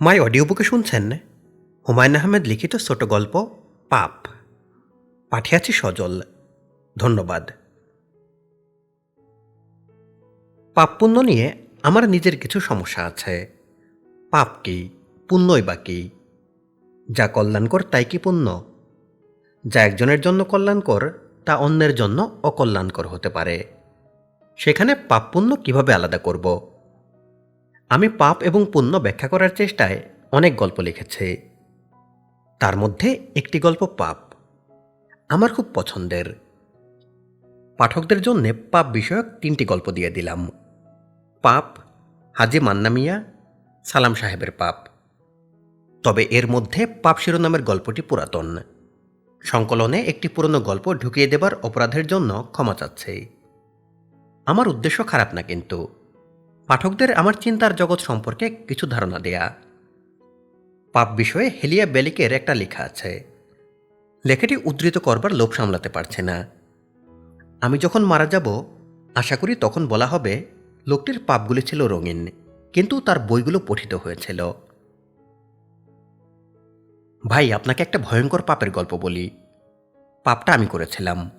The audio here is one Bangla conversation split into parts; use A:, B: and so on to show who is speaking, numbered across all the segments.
A: মাই অডিও বুকে শুনছেন? হুমায়ুন আহমেদ লিখিত ছোট গল্প, পাপ। পাঠিয়েছি সজল। ধন্যবাদ। পাপ পুণ্য নিয়ে আমার নিজের কিছু সমস্যা আছে। পাপ কি, পুণ্যই বা কি? যা কল্যাণকর তাই কি পুণ্য? যা একজনের জন্য কল্যাণকর, তা অন্যের জন্য অকল্যাণকর হতে পারে। সেখানে পাপ পুণ্য কীভাবে আলাদা করব? আমি পাপ এবং পুণ্য ব্যাখ্যা করার চেষ্টায় অনেক গল্প লিখেছি। তার মধ্যে একটি গল্প পাপ। আমার খুব পছন্দের। পাঠকদের জন্য পাপ বিষয়ক তিনটি গল্প দিয়ে দিলাম। পাপ, হাজি মান্না মিয়া, সালাম সাহেবের পাপ। তবে এর মধ্যে পাপ শিরোনামের গল্পটি পুরাতন। সংকলনে একটি পুরনো গল্প ঢুকিয়ে দেবার অপরাধের জন্য ক্ষমা চাচ্ছে। আমার উদ্দেশ্য খারাপ না কিন্তু। পাঠকদের আমার চিন্তার জগৎ সম্পর্কে কিছু ধারণা দেয়া। পাপ বিষয়ে হেলিয়া বেলিকের একটা লেখা আছে। লেখাটি উদ্ধৃত করবার লোভ সামলাতে পারছে না। আমি যখন মারা যাব, আশা করি তখন বলা হবে, লোকটির পাপগুলি ছিল রঙিন, কিন্তু তার বইগুলো পঠিত হয়েছিল। ভাই, আপনাকে একটা ভয়ঙ্কর পাপের গল্প বলি। পাপটা আমি করেছিলাম।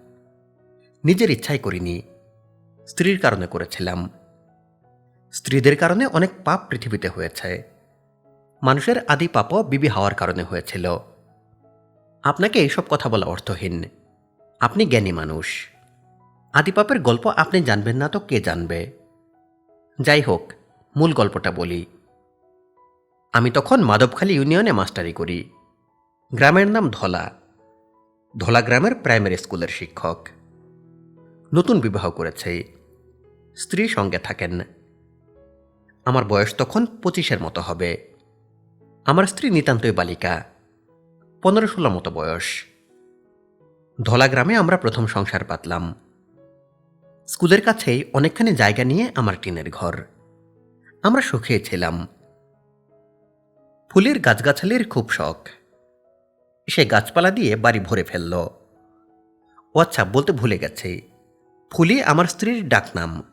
A: নিজের ইচ্ছাই করিনি। স্ত্রীর কারণে করেছিলাম। স্ত্রীদের কারণে অনেক পাপ পৃথিবীতে হয়েছে। মানুষের আদি পাপও বিবি হওয়ার কারণে হয়েছিল। আপনাকে এইসব কথা বলা অর্থহীন। আপনি জ্ঞানী মানুষ। আদি পাপের গল্প আপনি জানবেন না তো কে জানবে? যাই হোক, মূল গল্পটা বলি। আমি তখন মাধবখালী ইউনিয়নে মাস্টারি করি। গ্রামের নাম ধলা। ধলা গ্রামের প্রাইমারি স্কুলের শিক্ষক। নতুন বিবাহ করেছে। স্ত্রী সঙ্গে থাকেন। আমার বয়স তখন পঁচিশের মতো হবে। আমার স্ত্রী নিতান্তই বালিকা, পনেরো ষোলো মতো বয়স। ধলা গ্রামে আমরা প্রথম সংসার পাতলাম। স্কুলের কাছেই অনেকখানি জায়গা নিয়ে আমার টিনের ঘর। আমরা সুখে ছিলাম। ফুলের গাছগাছালির খুব শখ। সে গাছপালা দিয়ে বাড়ি ভরে ফেলল। ও আচ্ছা বলতে ভুলে গেছে। ফুলি আমার স্ত্রীর ডাকনাম।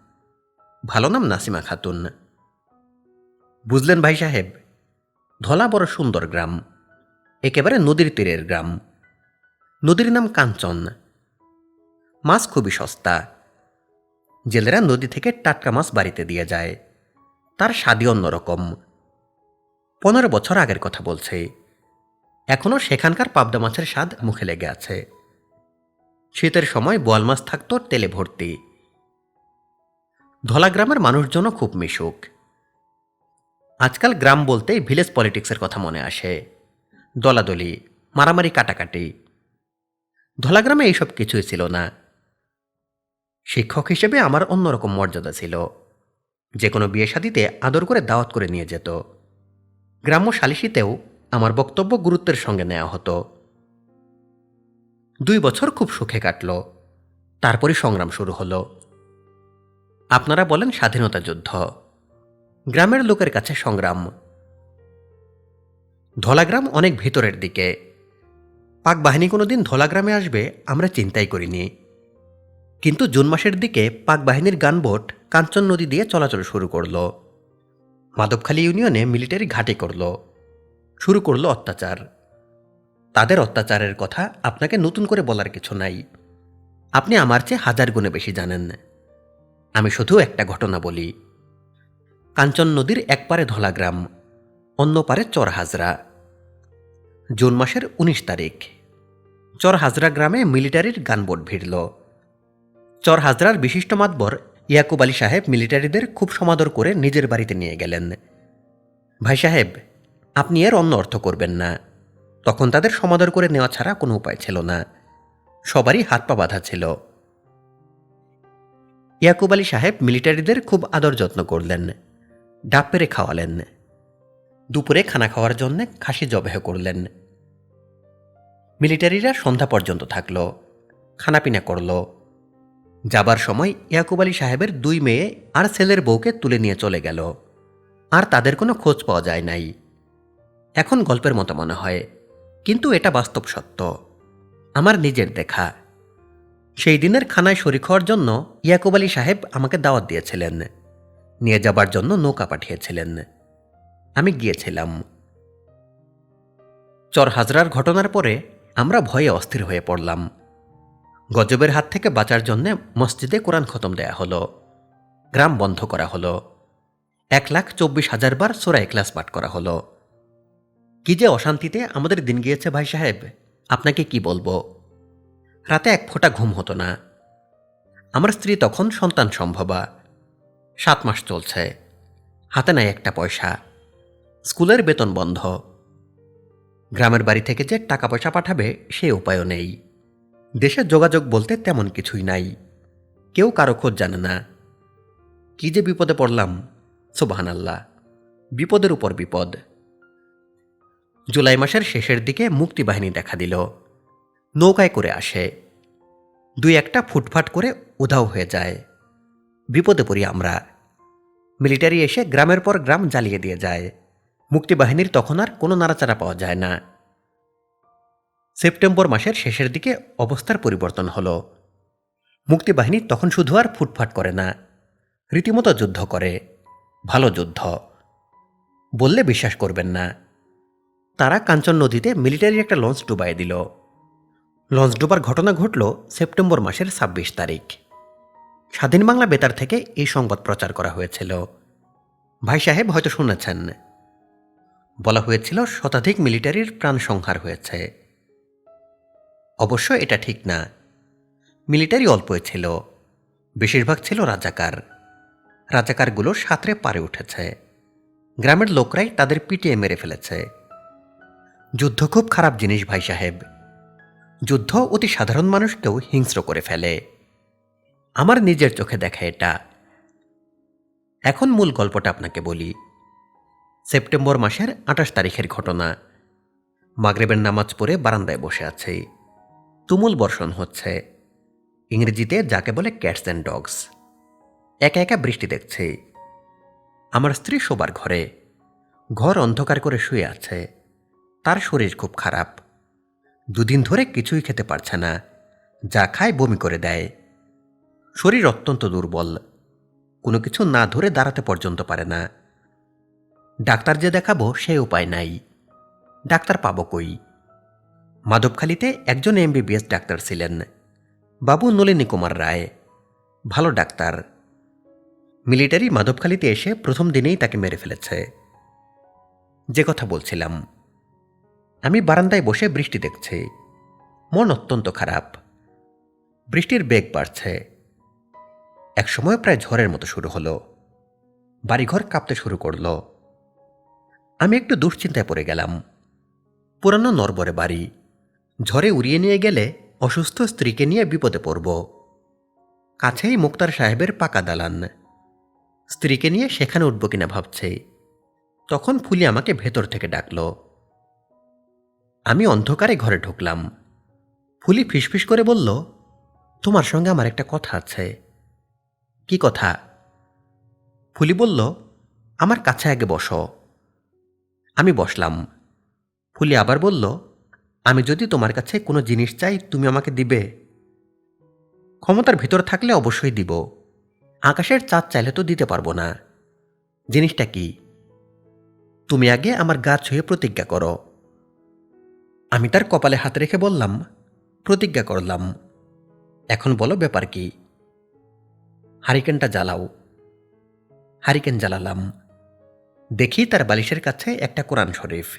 A: ভালো নাম নাসিমা খাতুন। বুঝলেন ভাই সাহেব, ধলা বড় সুন্দর গ্রাম, একেবারে নদীর তীরের গ্রাম। নদীর নাম কাঞ্চন। মাছ খুবই সস্তা। জেলেরা নদী থেকে টাটকা মাছ বাড়িতে দিয়ে যায়। তার স্বাদই অন্যরকম পনেরো বছর আগের কথা বলছে। এখনও সেখানকার পাবদা মাছের স্বাদ মুখে লেগে আছে। শীতের সময় বোয়াল মাছ থাকতো তেলে ভর্তি। ধলা গ্রামের মানুষজনও খুব মিশুক। আজকাল গ্রাম বলতেই ভিলেজ পলিটিক্সের কথা মনে আসে। দলাদলি, মারামারি কাটাকাটি। ধলাগ্রামে এইসব কিছুই ছিল না। শিক্ষক হিসেবে আমার অন্যরকম মর্যাদা ছিল। যে কোনো বিয়ে শাদিতে আদর করে দাওয়াত করে নিয়ে যেত। গ্রাম্য সালিসিতেও আমার বক্তব্য গুরুত্বের সঙ্গে নেওয়া হতো। দুই বছর খুব সুখে কাটল। তারপরই সংগ্রাম শুরু হলো। আপনারা বলেন স্বাধীনতা যুদ্ধ। গ্রামের লোকের কাছে সংগ্রাম। ধলাগ্রাম অনেক ভিতরের দিকে। পাক বাহিনী কোনোদিন ধলাগ্রামে আসবে আমরা চিন্তাই করিনি। কিন্তু জুন মাসের দিকে পাক বাহিনীর গানবোট কাঞ্চন নদী দিয়ে চলাচল শুরু করল। মাধবখালী ইউনিয়নে মিলিটারি ঘাঁটি করল। শুরু করল অত্যাচার। তাদের অত্যাচারের কথা আপনাকে নতুন করে বলার কিছু নাই। আপনি আমার চেয়ে হাজার গুণে বেশি জানেন। আমি শুধু একটা ঘটনা বলি। কাঞ্চন নদীর এক পারে ধলাগ্রাম অন্য পারে চরহাজরা জুন মাসের উনিশ তারিখ। চরহাজরা গ্রামে মিলিটারির গানবোট ভিড়ল। চরহাজরার বিশিষ্ট মাতবর ইয়াকুব আলী সাহেব মিলিটারিদের খুব সমাদর করে নিজের বাড়িতে নিয়ে গেলেন। ভাই সাহেব, আপনি এর অন্য অর্থ করবেন না। তখন তাদের সমাদর করে নেওয়া ছাড়া কোনো উপায় ছিল না। সবারই হাত পা বাঁধা ছিল। ইয়াকুব আলী সাহেব মিলিটারিদের খুব আদর যত্ন করলেন। ডাব পেরে খাওয়ালেন। দুপুরে খানা খাওয়ার জন্য খাসি জবেহ করলেন। মিলিটারিরা সন্ধ্যা পর্যন্ত থাকল, খানাপিনা করল। যাবার সময় ইয়াকুব আলী সাহেবের দুই মেয়ে আর ছেলের বউকে তুলে নিয়ে চলে গেল। আর তাদের কোনো খোঁজ পাওয়া যায় নাই। এখন গল্পের মতো মনে হয়, কিন্তু এটা বাস্তব সত্য। আমার নিজের দেখা। সেই দিনের খানায় শরিক হওয়ার জন্য ইয়াকুব আলী সাহেব আমাকে দাওয়াত দিয়েছিলেন। নিয়ে যাবার জন্য নৌকা পাঠিয়েছিলেন। আমি গিয়েছিলাম। চর হাজরার ঘটনার পরে আমরা ভয়ে অস্থির হয়ে পড়লাম। গজবের হাত থেকে বাঁচার জন্যে মসজিদে কোরআন খতম দেয়া হলো। গ্রাম বন্ধ করা হলো। এক লাখ চব্বিশ হাজার বার সোরা ক্লাস পাঠ করা হলো। কি যে অশান্তিতে আমাদের দিন গিয়েছে ভাই সাহেব, আপনাকে কি বলব? রাতে এক ফোঁটা ঘুম হতো না। আমার স্ত্রী তখন সন্তান সম্ভবা। সাত মাস চলছে। হাতে নাই একটা পয়সা। স্কুলের বেতন বন্ধ। গ্রামের বাড়ি থেকে যে টাকা পয়সা পাঠাবে, সে উপায়ও নেই। দেশের যোগাযোগ বলতে তেমন কিছুই নাই। কেউ কারও খোঁজ জানে না। কি যে বিপদে পড়লাম সুবাহান আল্লাহ বিপদের উপর বিপদ। জুলাই মাসের শেষের দিকে মুক্তিবাহিনী দেখা দিল। নৌকায় করে আসে। দুই একটা ফুটফাট করে উধাও হয়ে যায়। বিপদে পড়ি আমরা। মিলিটারি এসে গ্রামের পর গ্রাম জ্বালিয়ে দিয়ে যায়। মুক্তিবাহিনীর তখন আর কোনো নাড়াচাড়া পাওয়া যায় না। সেপ্টেম্বর মাসের শেষের দিকে অবস্থার পরিবর্তন হলো। মুক্তিবাহিনী তখন শুধু আর ফুটফাট করে না, রীতিমতো যুদ্ধ করে। ভালো যুদ্ধ। বললে বিশ্বাস করবেন না। তারা কাঞ্চন নদীতে মিলিটারির একটা লঞ্চ ডুবাই দিল। লঞ্চ ডুবার ঘটনা ঘটল সেপ্টেম্বর মাসের ছাব্বিশ তারিখ। স্বাধীন বাংলা বেতার থেকে এই সংবাদ প্রচার করা হয়েছিল। ভাই সাহেব হয়তো শুনেছেন। বলা হয়েছিল শতাধিক মিলিটারির প্রাণ সংহার হয়েছে। অবশ্য এটা ঠিক না। মিলিটারি অল্পই ছিল। বেশিরভাগ ছিল রাজাকার। রাজাকারগুলো সাঁতরে পারে উঠেছে। গ্রামের লোকরাই তাদের পিটিয়ে মেরে ফেলেছে। যুদ্ধ খুব খারাপ জিনিস, ভাই সাহেব। যুদ্ধ অতি সাধারণ মানুষকেও হিংস্র করে ফেলে। আমার নিজের চোখে দেখা এটা। এখন মূল গল্পটা আপনাকে বলি। সেপ্টেম্বর মাসের আঠাশ তারিখের ঘটনা। মাগরেবের নামাজ পড়ে বারান্দায় বসে আছে। তুমুল বর্ষণ হচ্ছে। ইংরেজিতে যাকে বলে ক্যাটস অ্যান্ড ডগস। একা একা বৃষ্টি দেখছে। আমার স্ত্রী শোবার ঘরে। ঘর অন্ধকার করে শুয়ে আছে। তার শরীর খুব খারাপ। দুদিন ধরে কিছুই খেতে পারছে না। যা খায় বমি করে দেয়। শরীর অত্যন্ত দুর্বল। কোনো কিছু না ধরে দাঁড়াতে পর্যন্ত পারে না। ডাক্তার যে দেখাবো, সে উপায় নাই। ডাক্তার পাবো কই? মাধবখালীতে একজন এমবিবিএস ডাক্তার ছিলেন, বাবু নলিনী কুমার রায়। ভালো ডাক্তার। মিলিটারি মাধবখালীতে এসে প্রথম দিনেই তাকে মেরে ফেলেছে। যে কথা বলছিলাম, আমি বারান্দায় বসে বৃষ্টি দেখছি। মন অত্যন্ত খারাপ। বৃষ্টির বেগ বাড়ছে। একসময় প্রায় ঝড়ের মতো শুরু হলো। বাড়িঘর কাঁপতে শুরু করল। আমি একটু দুশ্চিন্তায় পড়ে গেলাম। পুরানো নরবরে বাড়ি। ঝড়ে উড়িয়ে নিয়ে গেলে অসুস্থ স্ত্রীকে নিয়ে বিপদে পড়ব। কাছেই মুক্তার সাহেবের পাকা দালান। স্ত্রীকে নিয়ে সেখানে উঠব কিনা ভাবছে। তখন ফুলি আমাকে ভেতর থেকে ডাকল। আমি অন্ধকারে ঘরে ঢুকলাম। ফুলি ফিসফিস করে বলল, তোমার সঙ্গে আমার একটা কথা আছে। কি কথা? ফুলি বলল, আমার কাছে আগে বসো। আমি বসলাম। ফুলি আবার বলল, আমি যদি তোমার কাছে কোনো জিনিস চাই, তুমি আমাকে দিবে। ক্ষমতার ভিতর থাকলে অবশ্যই দিব। আকাশের চাঁদ চাইলে তো দিতে পারব না। জিনিসটা কি? তুমি আগে আমার গা ছুঁয়ে প্রতিজ্ঞা করো। আমি তার কপালে হাত রেখে বললাম, প্রতিজ্ঞা করলাম। এখন বলো ব্যাপার কি? হারিকেনটা জ্বালাও। হারিকেন জ্বালালাম। দেখি তার বালিশের কাছে একটা কোরআন শরীফ।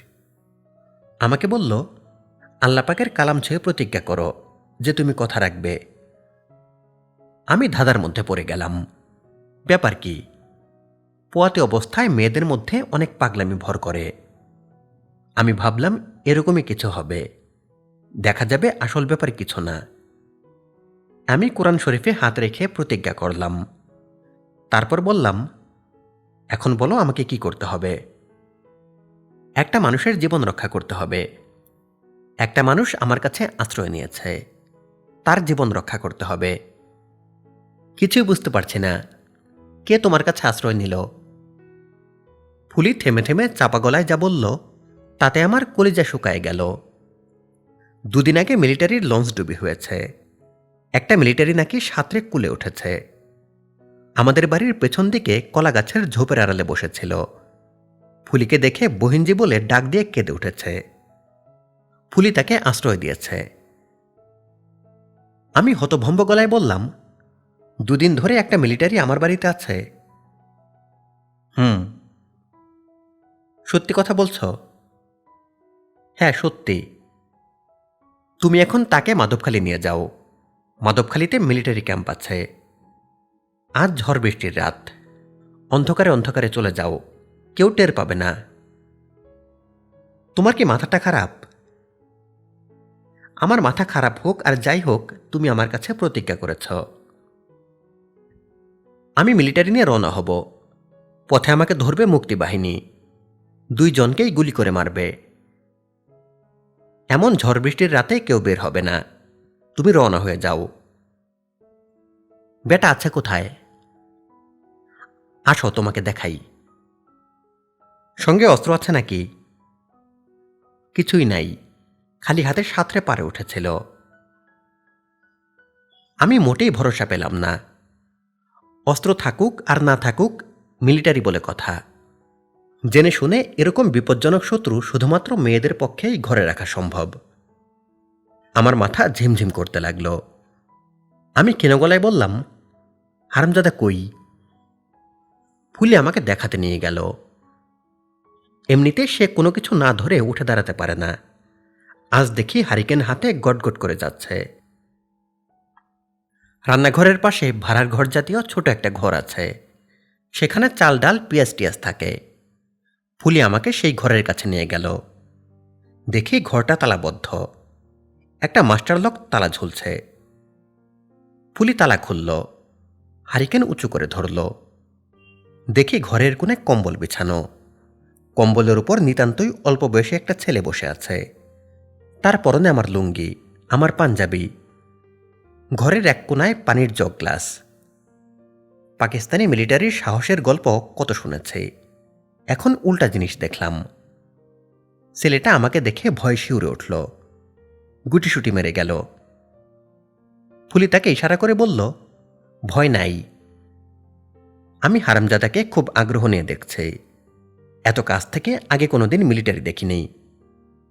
A: আমাকে বলল, আল্লাপাকের কালাম ছুঁয়ে প্রতিজ্ঞা করো যে তুমি কথা রাখবে। আমি ধাঁধার মধ্যে পড়ে গেলাম। ব্যাপার কি? পোয়াতে অবস্থায় মেয়েদের মধ্যে অনেক পাগলামি ভর করে। আমি ভাবলাম, এরকমই কিছু হবে। দেখা যাবে আসল ব্যাপার কিছু না। আমি কোরআন শরীফে হাত রেখে প্রতিজ্ঞা করলাম। তারপর বললাম, এখন বলো আমাকে কি করতে হবে? একটা মানুষের জীবন রক্ষা করতে হবে। একটা মানুষ আমার কাছে আশ্রয় নিয়েছে। তার জীবন রক্ষা করতে হবে। কিছুই বুঝতে পারছি না। কে তোমার কাছে আশ্রয় নিল? ফুলি থেমে থেমে চাপা গলায় যা বলল, তাতে আমার কলিজা শুকায় গেল। দুদিন আগে মিলিটারির লঞ্চ ডুবি হয়েছে। একটা মিলিটারি নাকি সাঁতরে কুলে উঠেছে। আমাদের বাড়ির পেছন দিকে কলা গাছের ঝোপের আড়ালে বসেছিল। ফুলিকে দেখে বহিনজি বলে ডাক দিয়ে কেঁদে উঠেছে। ফুলি তাকে আশ্রয় দিয়েছে। আমি হতভম্ব গলায় বললাম, দুদিন ধরে একটা মিলিটারি আমার বাড়িতে আছে। হুম। সত্যি কথা বলছ? হ্যাঁ সত্যি। তুমি এখন তাকে মাধবখালী নিয়ে যাও। মাধবখালীতে মিলিটারি ক্যাম্প আছে। আজ ঝড় বৃষ্টির রাত। অন্ধকারে অন্ধকারে চলে যাও। কেউ টের পাবে না। তোমার কি মাথাটা খারাপ? আমার মাথা খারাপ হোক আর যাই হোক, তুমি আমার কাছে প্রতিজ্ঞা করেছ। আমি মিলিটারি নিয়ে রওনা হব। পথে আমাকে ধরবে মুক্তি বাহিনী। দুইজনকেই গুলি করে মারবে। এমন ঝড় বৃষ্টির রাতে কেউ বের হবে না। তুমি রওনা হয়ে যাও। বেটা আছে কোথায়? আসো, তোমাকে দেখাই। সঙ্গে অস্ত্র আছে নাকি? কিছুই নাই। খালি হাতে সাঁতরে পারে উঠেছিল। আমি মোটেই ভরসা পেলাম না। অস্ত্র থাকুক আর না থাকুক, মিলিটারি বলে কথা। জেনে শুনে এরকম বিপজ্জনক শত্রু শুধুমাত্র মেয়েদের পক্ষেই ঘরে রাখা সম্ভব। আমার মাথা ঝিমঝিম করতে লাগল। আমি কেন গলায় বললাম, হারামজাদা কই? ফুলি আমাকে দেখাতে নিয়ে গেল। এমনিতে সে কোনো কিছু না ধরে উঠে দাঁড়াতে পারে না। আজ দেখি হারিকেন হাতে গটগট করে যাচ্ছে। রান্নাঘরের পাশে ভাড়ার ঘর জাতীয় ছোট একটা ঘর আছে। সেখানে চাল, ডাল, পিঁয়াজ, টিয়াজ থাকে। ফুলি আমাকে সেই ঘরের কাছে নিয়ে গেল। দেখি ঘরটা তালাবদ্ধ। একটা মাস্টার লক তালা ঝুলছে। পুলি তালা খুলল, হারিকেন উঁচু করে ধরল। দেখি ঘরের কোণে কম্বল বিছানো। কম্বলের উপর নিতান্তই অল্প বয়সে একটা ছেলে বসে আছে। তার পরনে আমার লুঙ্গি, আমার পাঞ্জাবি। ঘরের এক কোনায় পানির জগ গ্লাস। পাকিস্তানি মিলিটারির সাহসের গল্প কত শুনেছে। এখন উল্টা জিনিস দেখলাম। ছেলেটা আমাকে দেখে ভয় শিউরে উঠল। গুটিসুটি মেরে গেল। ফুলি তাকে ইশারা করে বলল, ভয় নাই। আমি হারামজাদাকে খুব আগ্রহ নিয়ে দেখছি। এত কাছ থেকে আগে কোনোদিন মিলিটারি দেখিনি।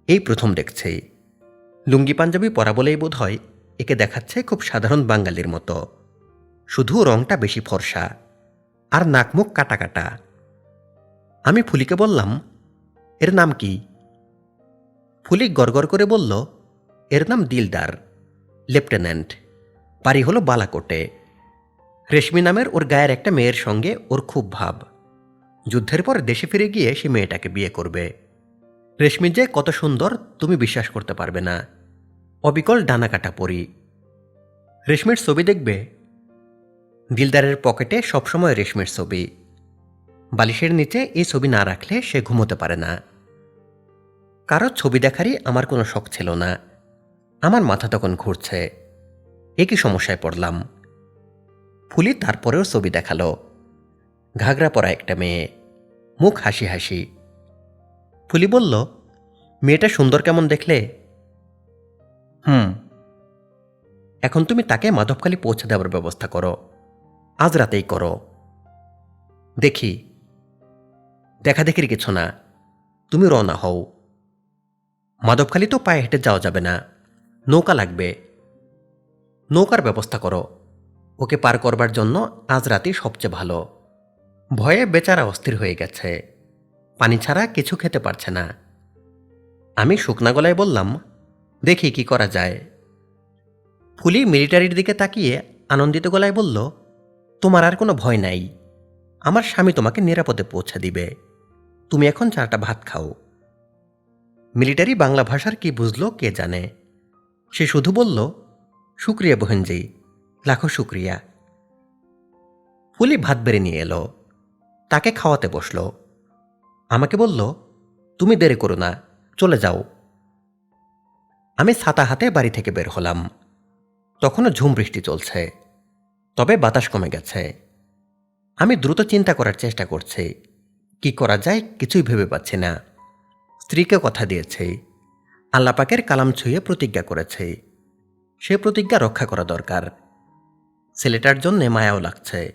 A: এই প্রথম দেখছি। লুঙ্গি পাঞ্জাবি পরা বলেই বোধ হয় একে দেখাচ্ছে খুব সাধারণ বাঙালির মতো। শুধু রংটা বেশি ফর্সা আর নাকমুখ কাটা কাটা। আমি ফুলিকে বললাম, এর নাম কি? ফুলি গড়গড় করে বলল এর নাম দিলদার, লেফটেন্যান্ট। বাড়ি হলো বালাকোটে। রেশমি নামের ওর গায়ের একটা মেয়ের সঙ্গে ওর খুব ভাব। যুদ্ধের পর দেশে ফিরে গিয়ে সে মেয়েটাকে বিয়ে করবে। রেশমি যে কত সুন্দর, তুমি বিশ্বাস করতে পারবে না। অবিকল ডানা কাটা পরি। রেশমির ছবি দেখবে? দিলদারের পকেটে সবসময় রেশমির ছবি। বালিশের নিচে এই ছবি না রাখলে সে ঘুমোতে পারে না। কারও ছবি দেখারই আমার কোনো শখ ছিল না। আমার মাথা তখন ঘুরছে। একই সমস্যায় পড়লাম। ফুলি তারপরেও ছবি দেখাল। ঘাগরা পরা একটা মেয়ে। মুখ হাসি হাসি। ফুলি বলল, মেয়েটা সুন্দর কেমন দেখলে? হুম। এখন তুমি তাকে মাধবখালী পৌঁছে দেওয়ার ব্যবস্থা করো। আজ রাতেই করো। দেখি। দেখা দেখির কিছু না। তুমি রওনা হও। মাধবখালী তো পায়ে হেঁটে যাওয়া যাবে না। নৌকা লাগবে। নৌকার ব্যবস্থা করো। ওকে পার করবার জন্য আজ রাতেই সবচেয়ে ভালো। ভয়ে বেচারা অস্থির হয়ে গেছে। পানি ছাড়া কিছু খেতে পারছে না। আমি শুকনা গলায় বললাম, দেখি কি করা যায়। ফুলি মিলিটারির দিকে তাকিয়ে আনন্দিত গলায় বলল, তোমার আর কোনো ভয় নাই। আমার স্বামী তোমাকে নিরাপদে পৌঁছে দিবে। তুমি এখন চারটা ভাত খাও। মিলিটারি বাংলা ভাষার কি বুঝলো কে জানে। সে শুধু বলল, শুক্রিয়া বহেনজি, লাখো শুক্রিয়া। ফুলি ভাত বেড়ে নিয়ে এলো, তাকে খাওয়াতে বসল। আমাকে বলল, তুমি দেরি করো না, চলে যাও। আমি ছাতা হাতে বাড়ি থেকে বের হলাম। তখনও ঝুম বৃষ্টি চলছে, তবে বাতাস কমে গেছে। আমি দ্রুত চিন্তা করার চেষ্টা করছি, কি করা যায় কিছুই ভেবে পাচ্ছি না। স্ত্রীকে কথা দিয়েছে আল্লাপাকের কালাম ছুঁয়ে প্রতিজ্ঞা করেছে। সে প্রতিজ্ঞা রক্ষা করা দরকার। ছেলেটার জন্যে মায়াও লাগছে।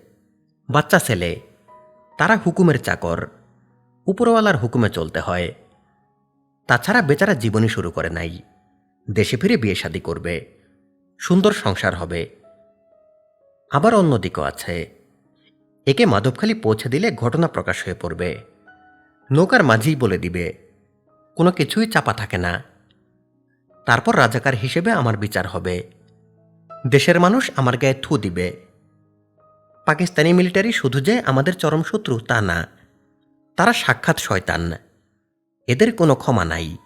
A: বাচ্চা ছেলে, তারা হুকুমের চাকর। উপরওয়ালার হুকুমে চলতে হয়। তাছাড়া বেচারা জীবনই শুরু করে নাই। দেশে ফিরে বিয়ে শাদী করবে। সুন্দর সংসার হবে। আবার অন্য অন্যদিকও আছে। একে মাধবখালী পৌঁছে দিলে ঘটনা প্রকাশ হয়ে পড়বে। নৌকার মাঝিই বলে দিবে, কোনো কিছুই চাপা থাকে না। তারপর রাজাকার হিসেবে আমার বিচার হবে। দেশের মানুষ আমার গায়ে থু দিবে। পাকিস্তানি মিলিটারি শুধু যে আমাদের চরম শত্রু তা না, তারা সাক্ষাৎ শয়তান। এদের কোনো ক্ষমা নাই।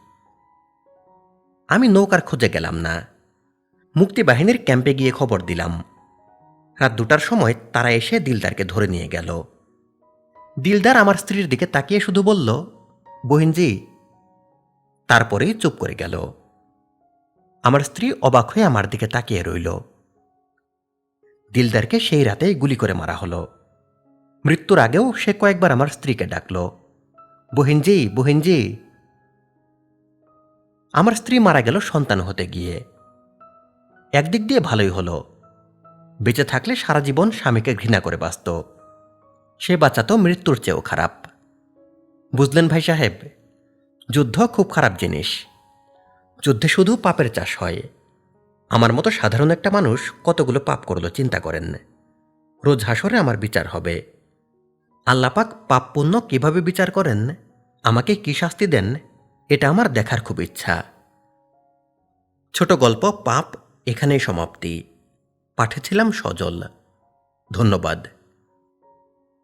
A: আমি নৌকার খোঁজে গেলাম না। মুক্তিবাহিনীর ক্যাম্পে গিয়ে খবর দিলাম। রাত দুটার সময় তারা এসে দিলদারকে ধরে নিয়ে গেল। দিলদার আমার স্ত্রীর দিকে তাকিয়ে শুধু বলল, বহিনজি, তারপরেই চুপ করে গেল। আমার স্ত্রী অবাক হয়ে আমার দিকে তাকিয়ে রইল। দিলদারকে সেই রাতেই গুলি করে মারা হলো। মৃত্যুর আগেও সে কয়েকবার আমার স্ত্রীকে ডাকল। বহিনজি বহিনজি। আমার স্ত্রী মারা গেল সন্তান হতে গিয়ে। একদিক দিয়ে ভালোই হলো। বেঁচে থাকলে সারা জীবন স্বামীকে ঘৃণা করে বাঁচত। সে বাচ্চা তো মৃত্যুর চেয়েও খারাপ। বুঝলেন ভাই সাহেব, যুদ্ধ খুব খারাপ জিনিস। যুদ্ধে শুধু পাপের চাষ হয়। আমার মতো সাধারণ একটা মানুষ কতগুলো পাপ করল চিন্তা করেন। রোজ হাসরে আমার বিচার হবে। আল্লাপাক পাপ পুণ্য কীভাবে বিচার করেন? আমাকে কি শাস্তি দেন? এটা আমার দেখার খুব ইচ্ছা। ছোট গল্প, পাপ, এখানেই সমাপ্তি। পাঠেছিলাম সজল। ধন্যবাদ।